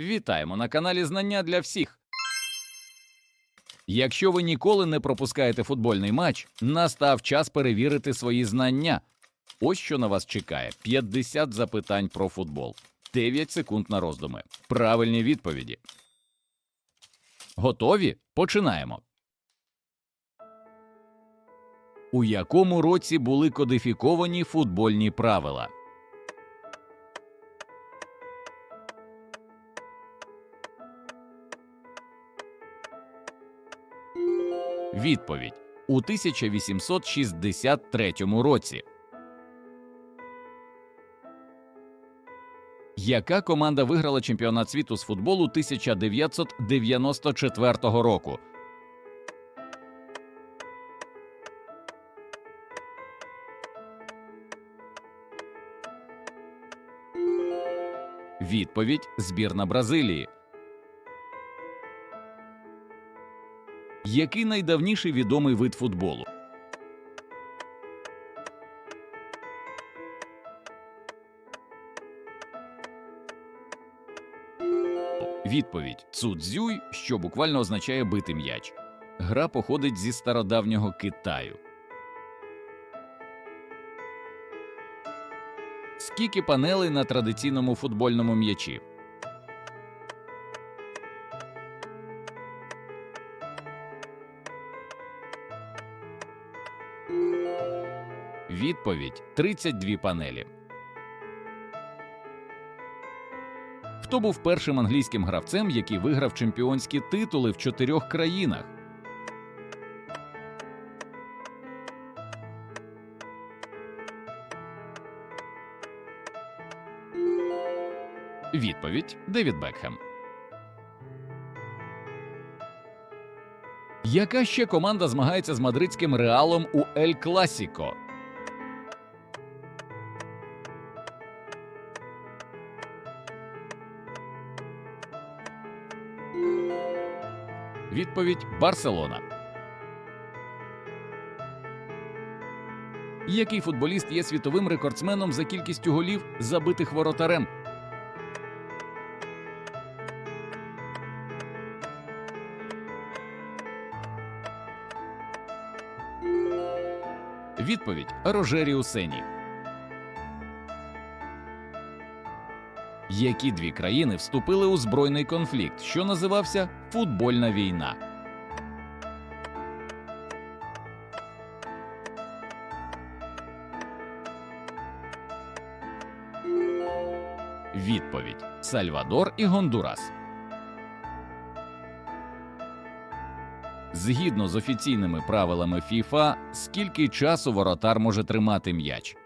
Вітаємо на каналі Знання для всіх. Якщо ви ніколи не пропускаєте футбольний матч, настав час перевірити свої знання. Ось що на вас чекає: 50 запитань про футбол, 9 секунд на роздуми. Правильні відповіді. Готові? Починаємо. У якому році були кодифіковані футбольні правила? Відповідь у 1863 році. Яка команда виграла чемпіонат світу з футболу 1994 року? Відповідь збірна Бразилії. Який найдавніший відомий вид футболу? Відповідь цудзюй, що буквально означає бити м'яч. Гра походить зі стародавнього Китаю. Скільки панелей на традиційному футбольному м'ячі? Відповідь 32 панелі. Хто був першим англійським гравцем, який виграв чемпіонські титули в чотирьох країнах? Відповідь Девід Бекхем. Яка ще команда змагається з мадридським реалом у Ель Класіко? Відповідь Барселона. Який футболіст є світовим рекордсменом за кількістю голів, забитих воротарем? Відповідь Рожеріу Сені. Які дві країни вступили у збройний конфлікт, що називався Футбольна війна? Відповідь Сальвадор і Гондурас. Згідно з офіційними правилами ФІФА, скільки часу воротар може тримати м'яч?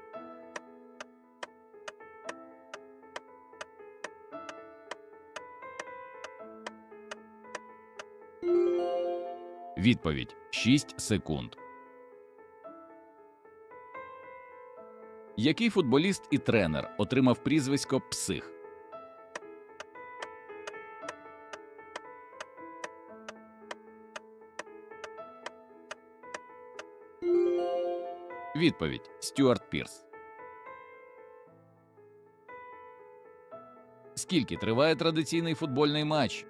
Відповідь 6 секунд. Який футболіст і тренер отримав прізвисько Псих? Відповідь Стюарт Пірс. Скільки триває традиційний футбольний матч?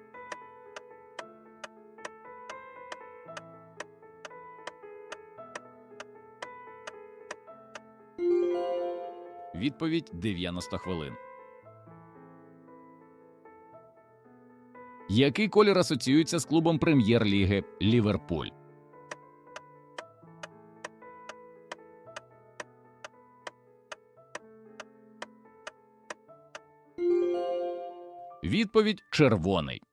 Відповідь 90 хвилин. Який колір асоціюється з клубом прем'єр-ліги Ліверпуль? Відповідь червоний.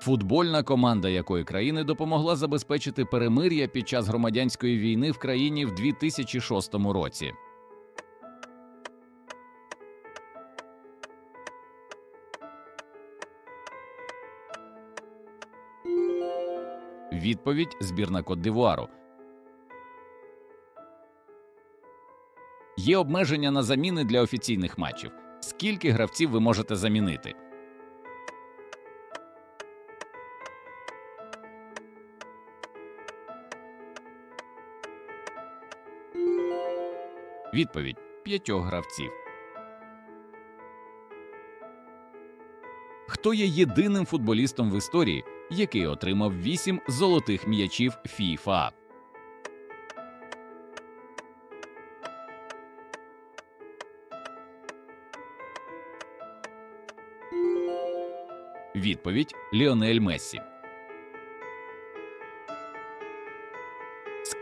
Футбольна команда якої країни допомогла забезпечити перемир'я під час громадянської війни в країні в 2006 році. Відповідь збірна Кот-д'Івуару. Є обмеження на заміни для офіційних матчів. Скільки гравців ви можете замінити? Відповідь п'ятьох гравців. Хто є єдиним футболістом в історії, який отримав вісім золотих м'ячів FIFA? Відповідь Ліонель Мессі.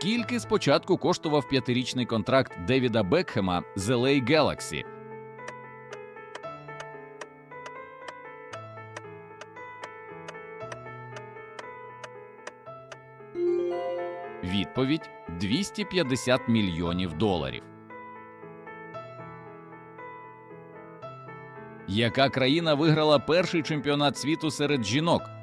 Скільки спочатку коштував п'ятирічний контракт Девіда Бекхема з LA Galaxy? Відповідь 250 мільйонів доларів. Яка країна виграла перший чемпіонат світу серед жінок?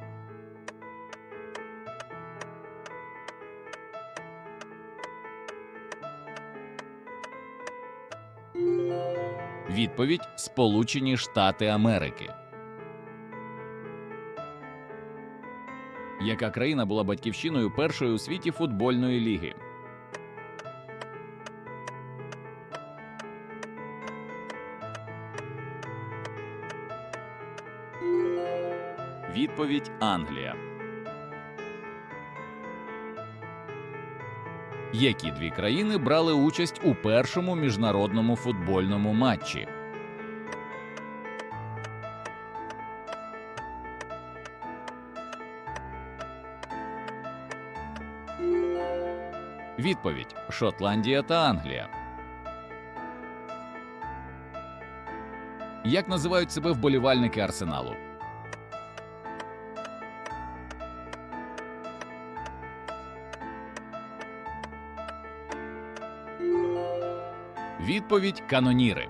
Відповідь Сполучені Штати Америки. Яка країна була батьківщиною першої у світі футбольної ліги? Відповідь Англія. Які дві країни брали участь у першому міжнародному футбольному матчі? Відповідь Шотландія та Англія. Як називають себе вболівальники арсеналу? Відповідь каноніри.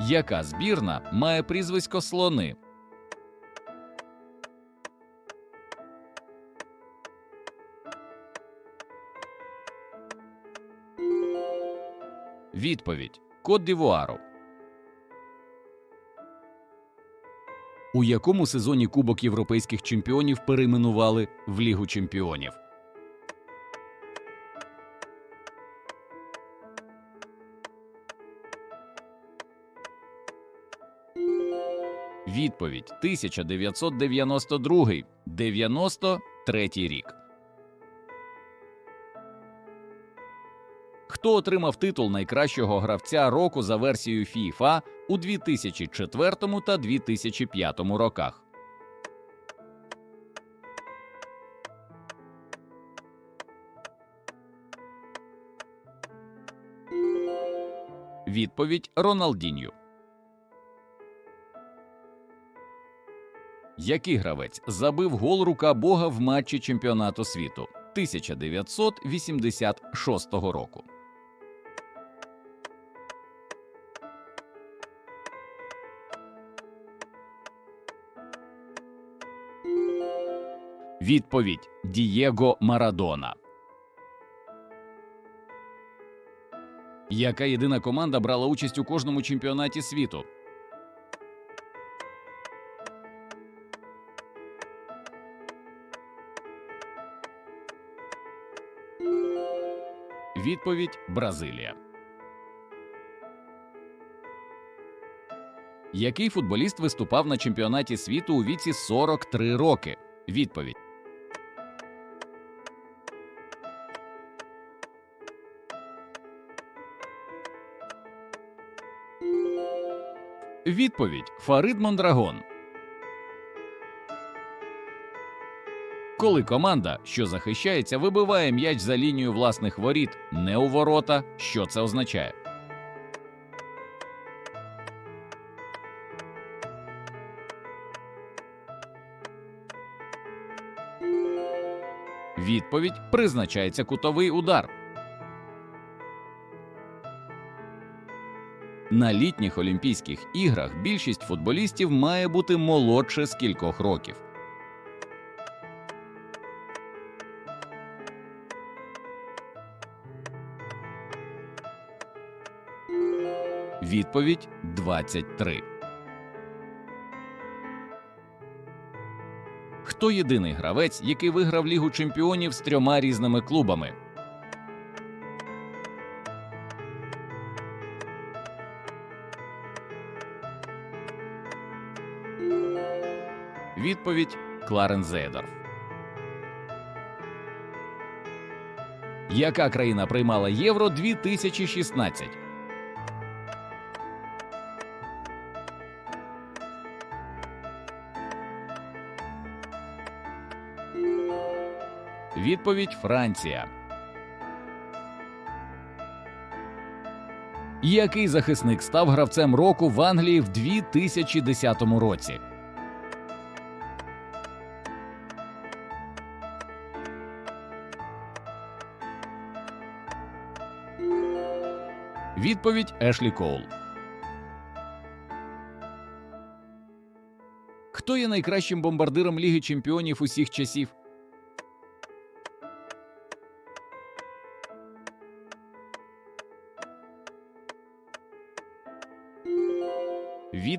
Яка збірна має прізвисько слони? Відповідь Кот Дівуару. У якому сезоні Кубок європейських чемпіонів перейменували в Лігу чемпіонів? Відповідь 1992 93 рік. Хто отримав титул найкращого гравця року за версією FIFA у 2004 та 2005 роках? Відповідь Роналдіньо. Який гравець забив гол рука Бога в матчі чемпіонату світу 1986 року? Відповідь Дієго Марадона. Яка єдина команда брала участь у кожному чемпіонаті світу? Відповідь Бразилія. Який футболіст виступав на чемпіонаті світу у віці 43 роки? Відповідь Відповідь Фарид Мондрагон. Коли команда, що захищається, вибиває м'яч за лінію власних воріт, не у ворота, що це означає? Відповідь призначається кутовий удар. На літніх Олімпійських іграх більшість футболістів має бути молодше з кількох років. Відповідь 23. Хто єдиний гравець, який виграв Лігу чемпіонів з трьома різними клубами? Відповідь Кларен Зейдорф. Яка країна приймала євро 2016? Відповідь Франція. Який захисник став гравцем року в Англії в 2010 році? Відповідь Ешлі Коул. Хто є найкращим бомбардиром Ліги Чемпіонів усіх часів?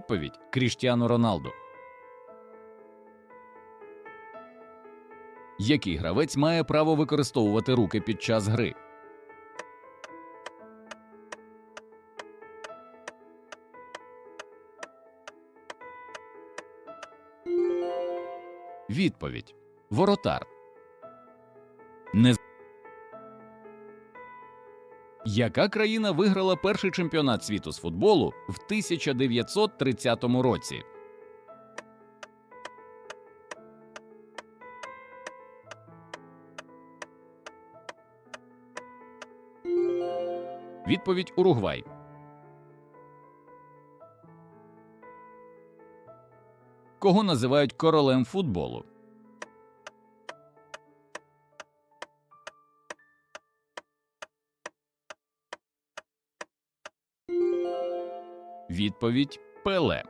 Відповідь Кріштіану Роналду. Який гравець має право використовувати руки під час гри? Відповідь Воротар. Не... Яка країна виграла перший чемпіонат світу з футболу в 1930 році? Відповідь Уругвай. Кого називають королем футболу? Відповідь Пеле.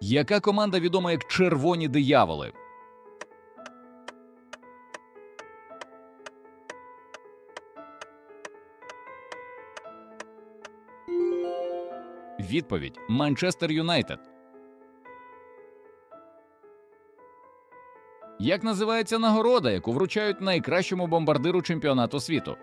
Яка команда відома як Червоні дияволи? Відповідь Манчестер Юнайтед. Як називається нагорода, яку вручають найкращому бомбардиру чемпіонату світу?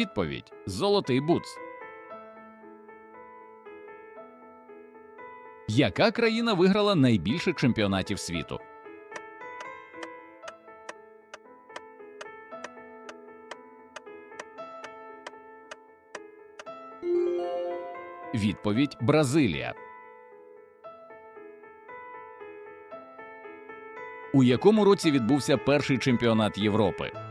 Відповідь Золотий Буц. Яка країна виграла найбільше чемпіонатів світу? Відповідь Бразилія. У якому році відбувся перший чемпіонат Європи?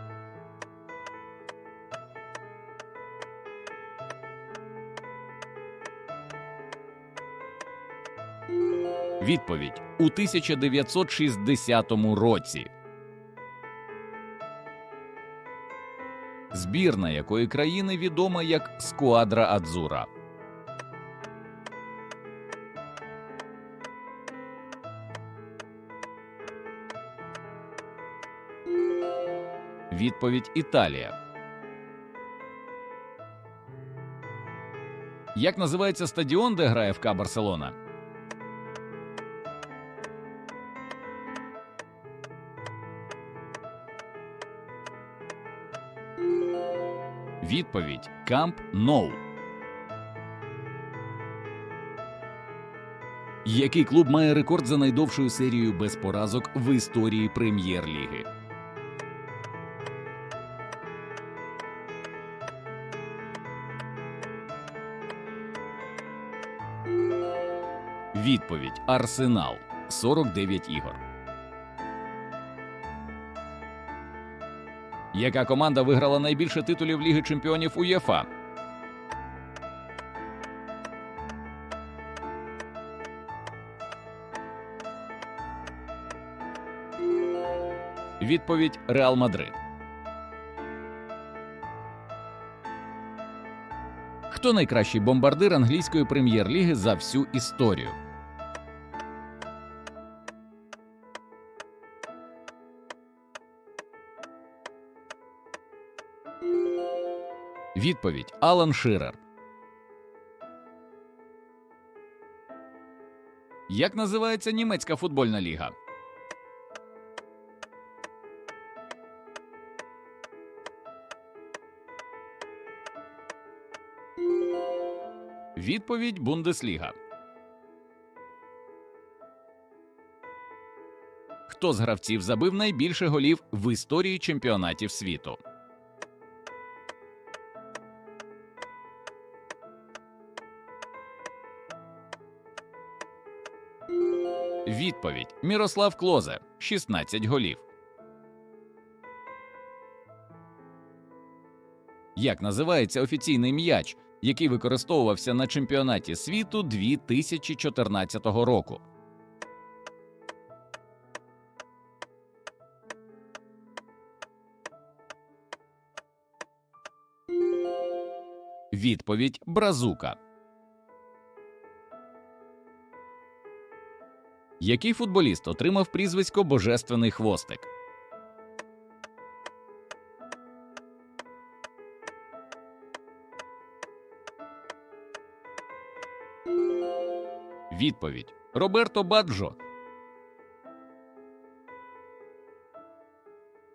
Відповідь у 1960 році. Збірна якої країни відома як Скуадра Адзура. Відповідь Італія. Як називається стадіон, де грає ФК Барселона? Відповідь Камп Ноу. Який клуб має рекорд за найдовшою серією без поразок в історії прем'єр-ліги? Відповідь Арсенал 49 ігор. Яка команда виграла найбільше титулів Ліги Чемпіонів УЄФА? Відповідь Реал Мадрид. Хто найкращий бомбардир англійської прем'єр-ліги за всю історію? Відповідь Алан Ширер. Як називається німецька футбольна ліга? Відповідь Бундесліга. Хто з гравців забив найбільше голів в історії чемпіонатів світу? Відповідь Мірослав Клозе 16 голів. Як називається офіційний м'яч, який використовувався на чемпіонаті світу 2014 року? Відповідь Бразука. Який футболіст отримав прізвисько Божественний хвостик? Відповідь Роберто Баджо.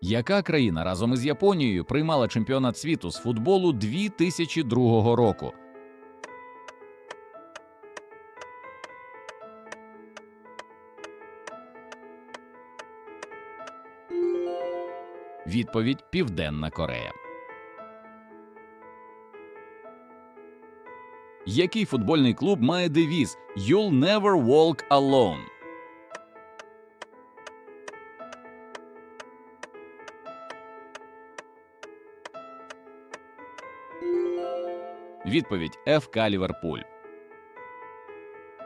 Яка країна разом із Японією приймала чемпіонат світу з футболу 2002 року? Відповідь Південна Корея. Який футбольний клуб має девіз You'll never walk alone? Відповідь ФК Ліверпуль.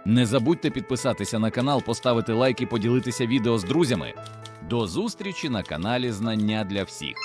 Не забудьте підписатися на канал, поставити лайк і поділитися відео з друзями. До зустрічі на каналі Знання для всіх.